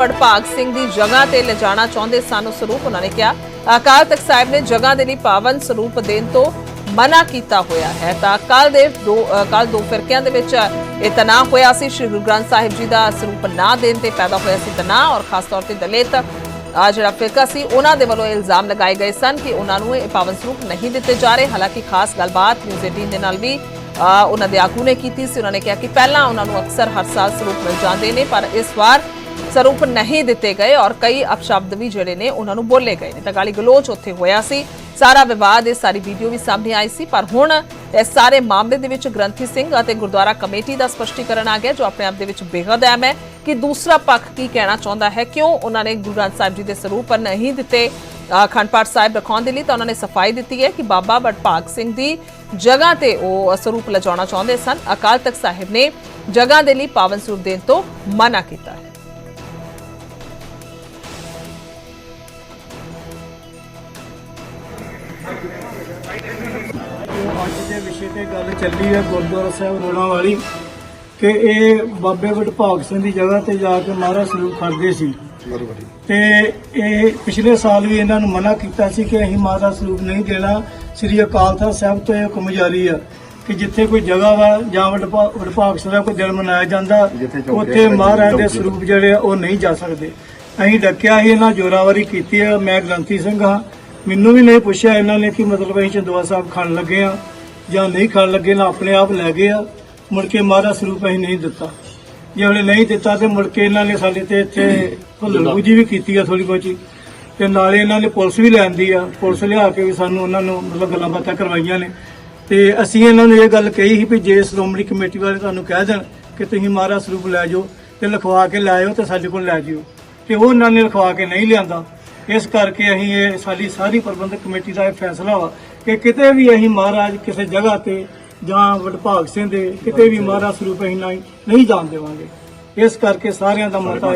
ਵਡਭਾਗ ਸਿੰਘ ਦੀ ਜਗ੍ਹਾ ਤੇ ਲਿਜਾਣਾ ਚਾਹੁੰਦੇ ਸਨ ਸਰੂਪ ਉਹਨਾਂ ਨੇ ਕਿਹਾ। ਅਕਾਲ ਤਖਤ ਸਾਹਿਬ ਨੇ ਜਗ੍ਹਾ ਦੇ ਲਈ ਪਾਵਨ ਸਰੂਪ ਦੇਣ ਤੋਂ ਮਨਾ ਕੀਤਾ ਹੋਇਆ ਹੈ। ਤਾਂ ਕੱਲ ਦੇ ਦੋ ਕੱਲ ਦੋ ਫਿਰਕਿਆਂ ਦੇ ਵਿੱਚ ਇਹ ਤਣਾਅ ਹੋਇਆ ਸੀ। ਸ਼੍ਰੀ ਗੁਰੂ ਗ੍ਰੰਥ ਸਾਹਿਬ ਜੀ ਦਾ ਸਰੂਪ ਨਾ ਦੇਣ ਤੇ ਪੈਦਾ ਹੋਇਆ ਸੀ ਤਣਾਅ ਔਰ ਖਾਸ ਤੌਰ ਤੇ ਦਲਿਤ। ਆ ਜਿਹੜਾ ਫਿਰਕਾ ਸੀ ਉਹਨਾਂ ਦੇ ਵੱਲੋਂ ਇਹ ਇਲਜ਼ਾਮ ਲਗਾਏ ਗਏ ਸਨ ਕਿ ਉਹਨਾਂ ਨੂੰ ਇਹ ਪਾਵਨ ਸਰੂਪ ਨਹੀਂ ਦਿੱਤੇ ਜਾ ਰਹੇ। ਹਾਲਾਂਕਿ ਖਾਸ ਗੱਲਬਾਤ ਨਿਊਜ਼ 18 ਦੇ ਨਾਲ ਵੀ ਅ, ਉਹਨਾਂ ਦੇ ਆਗੂ ਨੇ ਕੀਤੀ ਸੀ। ਉਹਨਾਂ ਨੇ ਕਿਹਾ ਕਿ ਪਹਿਲਾਂ ਉਹਨਾਂ ਨੂੰ ਅਕਸਰ ਹਰ ਸਾਲ ਸਰੂਪ ਮਿਲ ਜਾਂਦੇ ਨੇ ਪਰ ਇਸ ਵਾਰ ਸਰੂਪ ਨਹੀਂ ਦਿੱਤੇ ਗਏ ਔਰ ਕਈ ਅਪਸ਼ਬਦ ਵੀ ਜਿਹੜੇ ਨੇ ਉਹਨਾਂ ਨੂੰ ਬੋਲੇ ਗਏ ਨੇ। ਤਾਂ ਗਾਲੀ ਗਲੋਚ ਉੱਥੇ ਹੋਇਆ ਸੀ। ਸਾਰਾ ਵਿਵਾਦ ਇਹ ਸਾਰੀ ਵੀਡੀਓ ਵੀ ਸਾਹਮਣੇ ਆਈ ਸੀ ਪਰ ਹੁਣ ਇਸ ਸਾਰੇ ਮਾਮਲੇ ਦੇ ਵਿੱਚ ਗ੍ਰੰਥੀ ਸਿੰਘ ਅਤੇ ਗੁਰਦੁਆਰਾ ਕਮੇਟੀ ਦਾ ਸਪਸ਼ਟੀਕਰਨ ਆ ਗਿਆ ਜੋ ਆਪਣੇ ਆਪ ਦੇ ਵਿੱਚ ਬੇਹੱਦ ਅਹਿਮ ਹੈ ਕਿ ਦੂਸਰਾ ਪੱਖ ਕੀ ਕਹਿਣਾ ਚਾਹੁੰਦਾ ਹੈ ਕਿਉਂ ਉਹਨਾਂ ਨੇ ਗੁਰੂ ਗ੍ਰੰਥ ਸਾਹਿਬ ਜੀ ਦੇ ਸਰੂਪ ਨਹੀਂ ਦਿੱਤੇ। ਅ, ਅਖੰਡ ਪਾਠ ਸਾਹਿਬ ਰਖਾਉਣ ਦੇ ਲਈ ਤਾਂ ਉਹਨਾਂ ਨੇ ਸਫ਼ਾਈ ਦਿੱਤੀ ਹੈ ਕਿ ਬਾਬਾ ਵਡਭਾਗ ਸਿੰਘ ਦੀ ਜਗ੍ਹਾ ਤੇ ਉਹ ਸਰੂਪ ਲਿਜਾਉਣਾ ਚਾਹੁੰਦੇ ਸਨ। ਅਕਾਲ ਤਖਤ ਸਾਹਿਬ ਨੇ ਜਗ੍ਹਾ ਦੇ ਲਈ ਪਾਵਨ ਸਰੂਪ ਦੇਣ ਤੋਂ ਮਨਾ ਕੀਤਾ ਹੈ। ਅੱਜ ਦੇ ਵਿਸ਼ੇ ਤੇ ਗੱਲ ਚੱਲੀ ਹੈ ਗੁਰਦੁਆਰਾ ਸਾਹਿਬ ਰੋਣਾ ਵਾਲੀ ਕਿ ਇਹ ਬਾਬੇ ਵਡਭਾਗ ਸਿੰਘ ਦੀ ਜਗ੍ਹਾ ਤੇ ਜਾ ਕੇ ਮਹਾਰਾਜ ਸਰੂਪ ਖੜਦੇ ਸੀ। ਤੇ ਇਹ ਪਿਛਲੇ ਸਾਲ ਵੀ ਇਹਨਾਂ ਨੂੰ ਮਨਾ ਕੀਤਾ ਸੀ ਕਿ ਅਸੀਂ ਮਹਾਰਾਜ ਸਰੂਪ ਨਹੀਂ ਦੇਣਾ। ਸ੍ਰੀ ਅਕਾਲ ਤਖਤ ਸਾਹਿਬ ਤੋਂ ਇਹ ਹੁਕਮ ਜਾਰੀ ਆ ਕਿ ਜਿੱਥੇ ਕੋਈ ਜਗ੍ਹਾ ਵਾ ਜਾਂ ਵਡਭਾ- ਵਡਭਾਗ ਸਿੰਘ ਦਾ ਕੋਈ ਦਿਨ ਮਨਾਇਆ ਜਾਂਦਾ ਉੱਥੇ ਮਹਾਰਾਜ ਦੇ ਸਰੂਪ ਜਿਹੜੇ ਆ ਉਹ ਨਹੀਂ ਜਾ ਸਕਦੇ। ਅਸੀਂ ਡੱਕਿਆ ਸੀ ਇਹਨਾਂ ਜੋਰਾਵਰੀ ਕੀਤੀ ਆ। ਮੈਂ ਗ੍ਰੰਥੀ ਸਿੰਘ ਹਾਂ। ਮੈਨੂੰ ਵੀ ਨਹੀਂ ਪੁੱਛਿਆ ਇਹਨਾਂ ਨੇ ਕਿ ਮਤਲਬ ਅਸੀਂ ਚੰਦੋਆ ਸਾਹਿਬ ਖਾਣ ਲੱਗੇ ਆ ਜਾਂ ਨਹੀਂ ਖਾਣ ਲੱਗੇ ਨਾ ਆਪਣੇ ਆਪ ਲੈ ਗਏ ਆ। ਮੁੜ ਕੇ ਮਹਾਰਾਜ ਸਰੂਪ ਅਸੀਂ ਨਹੀਂ ਦਿੱਤਾ। ਜੇ ਉਹਨੇ ਨਹੀਂ ਦਿੱਤਾ ਤੇ ਮੁੜ ਕੇ ਇਹਨਾਂ ਨੇ ਸਾਡੇ ਤੇ ਇੱਥੇ ਹੁਲੜਬੂਜੀ ਵੀ ਕੀਤੀ ਆ ਥੋੜੀ ਬਹੁਤੀ। ਤੇ ਨਾਲੇ ਇਹਨਾਂ ਨੇ ਪੁਲਿਸ ਵੀ ਲੈਂਦੀ ਆ। ਪੁਲਿਸ ਲਿਆ ਕੇ ਵੀ ਸਾਨੂੰ ਉਹਨਾਂ ਨੂੰ ਮਤਲਬ ਗੱਲਾਂ ਬਾਤਾਂ ਕਰਵਾਈਆਂ ਨੇ। ਤੇ ਅਸੀਂ ਇਹਨਾਂ ਨੂੰ ਇਹ ਗੱਲ ਕਹੀ ਸੀ ਵੀ ਜੇ ਸ਼੍ਰੋਮਣੀ ਕਮੇਟੀ ਵਾਲੇ ਤੁਹਾਨੂੰ ਕਹਿ ਦੇਣ ਕਿ ਤੁਸੀਂ ਮਹਾਰਾਜ ਸਰੂਪ ਲੈ ਜਾਓ ਤੇ ਲਿਖਵਾ ਕੇ ਲੈ ਆਇਓ ਤੇ ਸਾਡੇ ਕੋਲ ਲੈ ਜਿਓ। ਤੇ ਉਹ ਉਹਨਾਂ ਨੇ ਲਿਖਵਾ ਕੇ ਨਹੀਂ ਲਿਆਂਦਾ। ਇਸ ਕਰਕੇ ਅਸੀਂ ਇਹ ਸਾਡੀ ਸਾਰੀ ਪ੍ਰਬੰਧਕ ਕਮੇਟੀ ਦਾ ਇਹ ਫੈਸਲਾ ਵਾ ਕਿ ਕਿਤੇ ਵੀ ਅਸੀਂ ਮਹਾਰਾਜ ਕਿਸੇ ਜਗ੍ਹਾ ਤੇ ਜਾਂ ਵਡਭਾਗ ਸਿੰਘ ਦੇ ਕਿਤੇ ਵੀ ਮਹਾਰਾਜ ਸਰੂਪ ਅਸੀਂ ਨਹੀਂ ਨਹੀਂ ਜਾਣ ਦੇਵਾਂਗੇ। ਇਸ ਕਰਕੇ ਸਾਰਿਆਂ ਦਾ ਮਤਾ